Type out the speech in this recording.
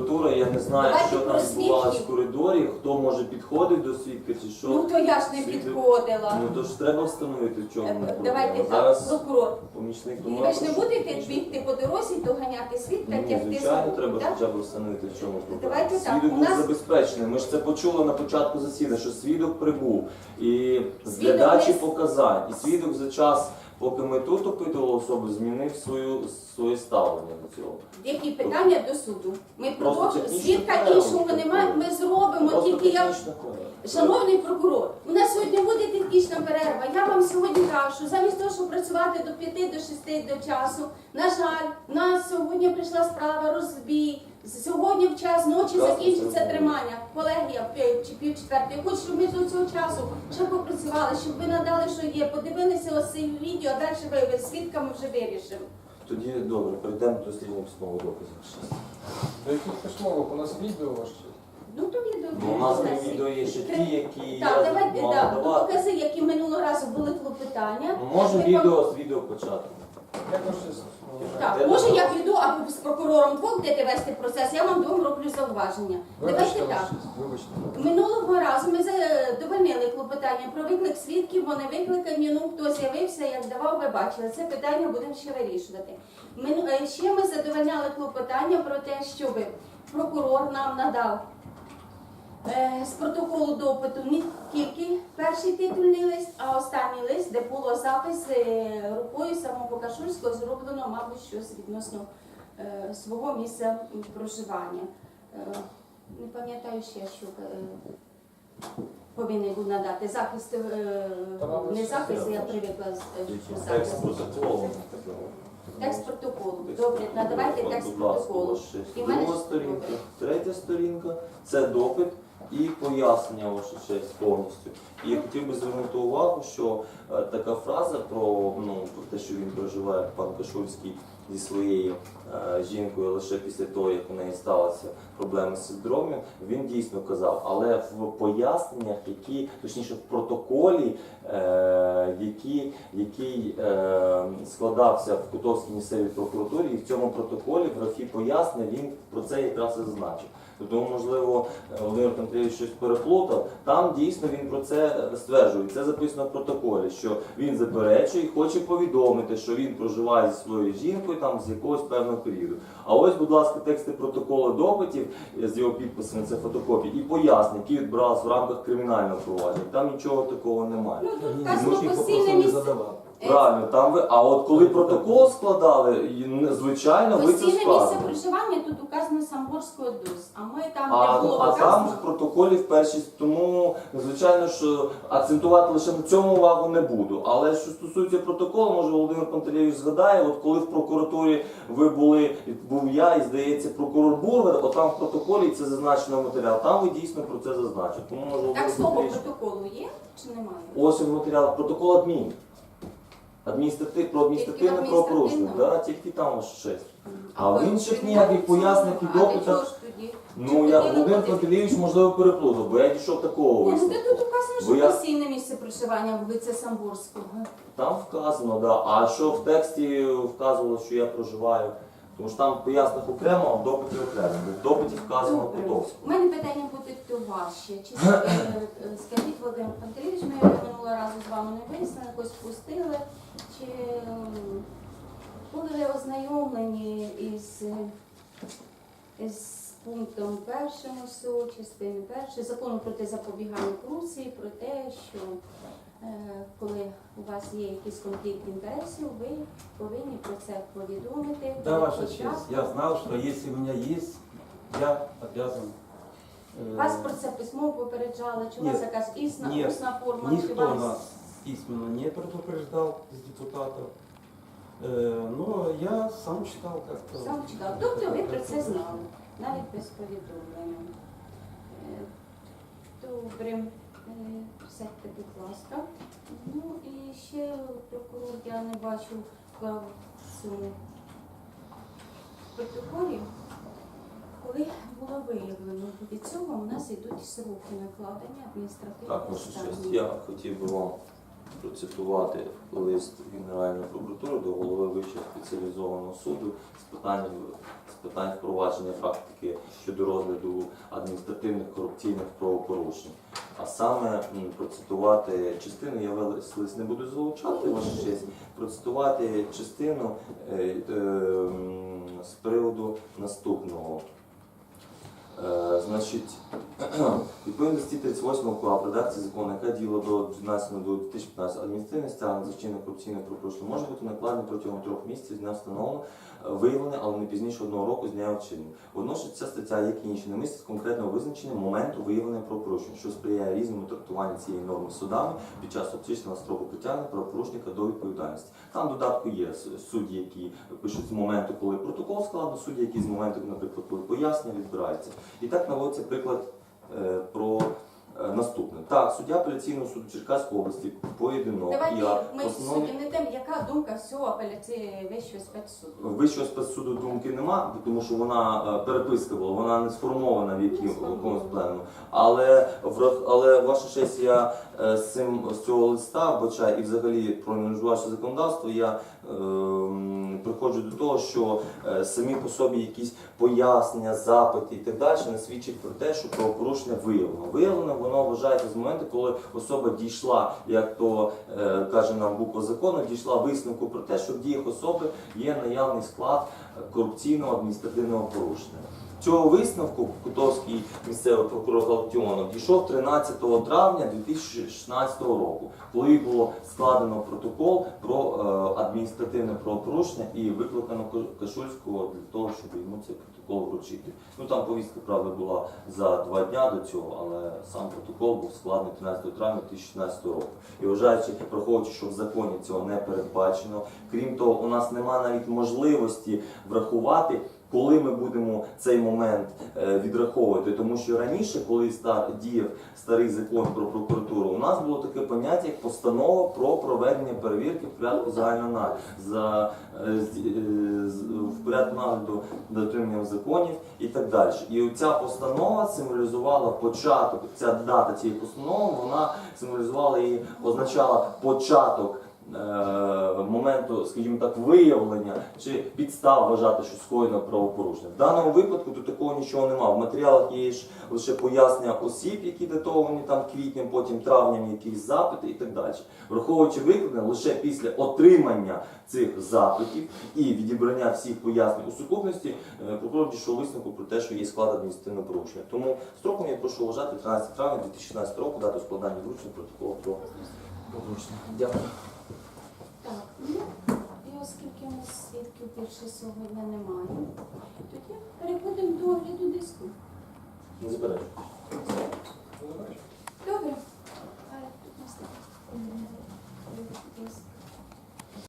прокуратура, я не знаю, Давайте що там про відбувалося в коридорі, хто може підходить до свідка чи що. Ну то я ж не Свідок- підходила. Ну то ж треба встановити, в чому Е, проблема. Давайте так, Зараз прокурор. помічник І ви ж не будете бігти по дорозі, доганяти свідка, Ну, тягти звичайно, за треба так? хоча б встановити, в чому проблема. Давайте так, Свідок у був нас- забезпечений. Ми ж це почули на початку засідання, що свідок прибув. І Свідок дачі не- показань. І свідок за час, поки ми тут опитували особу, змінив свою, своє ставлення до цього. Які питання до суду? Ми Просто продовжуємо. технічно Свідка правильно іншого немає, ми зробимо, Просто тільки я. технічна. Шановний прокурор, у нас сьогодні буде технічна перерва. Я вам сьогодні кажу, що замість того, щоб працювати до 5 до 6 до часу, на жаль, у нас сьогодні прийшла справа розбій. Сьогодні в час ночі закінчиться тримання. Колегія чи пів четвертої. Я хочу, щоб ми до цього часу ще попрацювали, щоб ви надали, що є. Подивилися ось це відео, а далі ви, ви свідками вже вирішимо. Тоді добре, перейдемо до дослідження письмового доказу. До яких письмових? У нас відео ваше. Ну то відео. Ну, у нас на відео є ще ті, які Так, я давайте мав да, давати. докази, які минулого разу були клопотання. Ну, Може відео з відео почати. Як ваше Так, може я піду, а з прокурором двох будете вести процес, я вам двом роблю зауваження. Давайте так. вибачте. Минулого разу ми задовольнили клопотання про виклик свідків, вони викликані, ну хто з'явився, як давав, ви бачили. Це питання будемо ще вирішувати. Мину- е, Ще ми задовольняли клопотання про те, щоб прокурор нам надав е, з протоколу допиту не тільки перший титульний лист, а останній лист, де було запис е, рукою самого Кашульського, зроблено, мабуть, щось відносно е, свого місця проживання. Е, Не пам'ятаю ще, що е, повинен був надати захист, е, не захист, я привикла з- е, Текст захист. протоколу. Текст протоколу. Добре, надавайте текст протоколу. Друга сторінка, третя сторінка це допит і пояснення ваша честь повністю. І я хотів би звернути увагу, що е, така фраза про, ну, про те, що він проживає пан Кашульський зі своєю е, жінкою лише після того, як у неї сталися проблеми з синдромом, він дійсно казав, але в поясненнях, які, точніше, в протоколі, е, який, який е, складався в Котовській місцевій прокуратурі, і в цьому протоколі в графі пояснень він про це якраз і зазначив. Тому, можливо, е, Володимир Пантелійович щось переплутав. Там дійсно він про це стверджує. Це записано в протоколі, що він заперечує і хоче повідомити, що він проживає зі своєю жінкою там з якогось певного періоду. А ось, будь ласка, тексти протоколу допитів з його підписами, це фотокопії, і пояснення, які відбиралися в рамках кримінального провадження. Там нічого такого немає. Ну тут мужик постійне місце. Правильно, там ви. А от коли протокол складали, і, звичайно, ви це Постійне місце проживання тут указано Самборського ДУС, а ми там, А, де було а там вказано. в протоколі в першість, тому звичайно, що акцентувати лише на цьому увагу не буду. Але що стосується протоколу, може Володимир Пантелєвич згадає, от коли в прокуратурі ви були, був я і здається прокурор Бургер, от там в протоколі це зазначено матеріал. Там ви дійсно про це зазначили. Тому може Так Володимир слово протоколу є чи немає? Ось він матеріал, протокол адмін. Адміністратив, про адміністративне Тільки в правопорушення. Да, тільки там шесть. А в інших ніяких пояснень і допитах. Ну я Володимир Пантелійович, можливо, переплутав, бо я дійшов такого Ні, ну висновку. де тут указано, Бо що я- постійне місце проживання вулиця Самборського. Там вказано, да. А що в тексті вказувало, що я проживаю? Тому що там в пояснах окремо, а в допиті окремо. В допиті вказано Добре. Котовську. У мене питання буде до вас. Чи е, е, скажіть, Володимир Пантелійович, ми з вами не вияснили, якось пустили. Чи були ви ознайомлені із, е, з пунктом першим УСУ, частини першої закону проти запобігання корупції, про те, що е, коли у вас є якийсь конфлікт інтересів, ви повинні про це повідомити. Да, Ваша честь, я знал, что если у меня есть, я обязан... э, Вас про це письмово попереджали, чи у вас Ні. якась існа, Ні. усна форма, чи Никто вас... нас письменно не предупреждал из депутатов. Э, Но я сам читал как-то. Сам читав. Тобто ви про це знали, навіть без повідомлення. Е, Добре. Е, Сядьте, будь ласка. Ну і ще прокурор я не бачу в цьому протоколі, коли було виявлено. Від цього у нас йдуть сроки накладення адміністративних Так, ваша честь, штрафів. я хотів би вам процитувати лист Генеральної прокуратури до голови Вищого спеціалізованого суду з питань, з питань впровадження практики щодо розгляду адміністративних корупційних правопорушень. А саме м, процитувати частину, я весь лист не буду залучати, ваша честь, процитувати частину е, е, м, з приводу наступного. Е, Значить, відповідно статті 38 КУАП редакції закону, яка діяла до 12 до 2015 адміністративне стягнення за вчинення корупційних правопорушень може бути накладене протягом трьох місяців з дня встановлено, е, виявлене, але не пізніше одного року з дня вчинення. Водночас ця стаття, як і інші, не містить конкретного визначення моменту виявлення правопорушень, що сприяє різному трактуванню цієї норми судами під час обчисленого строку притягнення правопорушника до відповідальності. Там додатку є судді, які пишуть з моменту, коли протокол складно, судді, які з моменту, наприклад, коли пояснення відбираються. І так наводиться приклад е, про наступне. Так, суддя апеляційного суду Черкаської області поєдинок Давайте ми основні не тим, яка думка всього апеляційного вищого спецсуду. Вищого спецсуду думки нема, тому що вона е, переписка була, вона не сформована в якомусь плену. Але але ваша честь, я е, з цим з цього листа вбачаю і взагалі проаналізувавши законодавство, я е, приходжу до того, що е, самі по собі якісь пояснення, запити і так далі не свідчать про те, що правопорушення виявлено. Виявлено воно вважається з моменту, коли особа дійшла, як то е, каже нам буква закону, дійшла висновку про те, що в діях особи є наявний склад корупційного адміністративного порушення. Цього висновку Кутовський місцевий прокурор Галтіонов дійшов 13 травня 2016 року, коли було складено протокол про е, адміністративне правопорушення і викликано Кашульського для того, щоб йому цей протокол вручити. Ну там повістка правда була за два дня до цього, але сам протокол був складений 13 травня 2016 року. І вважаючи, враховуючи, що в законі цього не передбачено. Крім того, у нас немає навіть можливості врахувати. Коли ми будемо цей момент е, відраховувати, тому що раніше, коли діяв старий закон про прокуратуру, у нас було таке поняття як постанова про проведення перевірки в порядку загального за е, е, в порядку нагляду дотриманням законів і так далі. І ця постанова символізувала початок. Ця дата цієї постанови вона символізувала і означала початок. Моменту, скажімо так, виявлення чи підстав вважати, що скоєно правопорушення. В даному випадку тут такого нічого немає. В матеріалах є ж лише пояснення осіб, які датовані там квітнем, потім травнем, якісь запити і так далі. Враховуючи викладене, лише після отримання цих запитів і відібрання всіх пояснень у сукупності, е, прокурор дійшов висновку про те, що є склад адміністративного порушення. Тому строком я прошу вважати 13 травня 2016 року дату складання вручення протоколу про порушення. Дякую. Так, і оскільки у нас свідків більше сьогодні немає, тоді переходимо до огляду диску. Не забираєш. Добре. Тут наступний диск.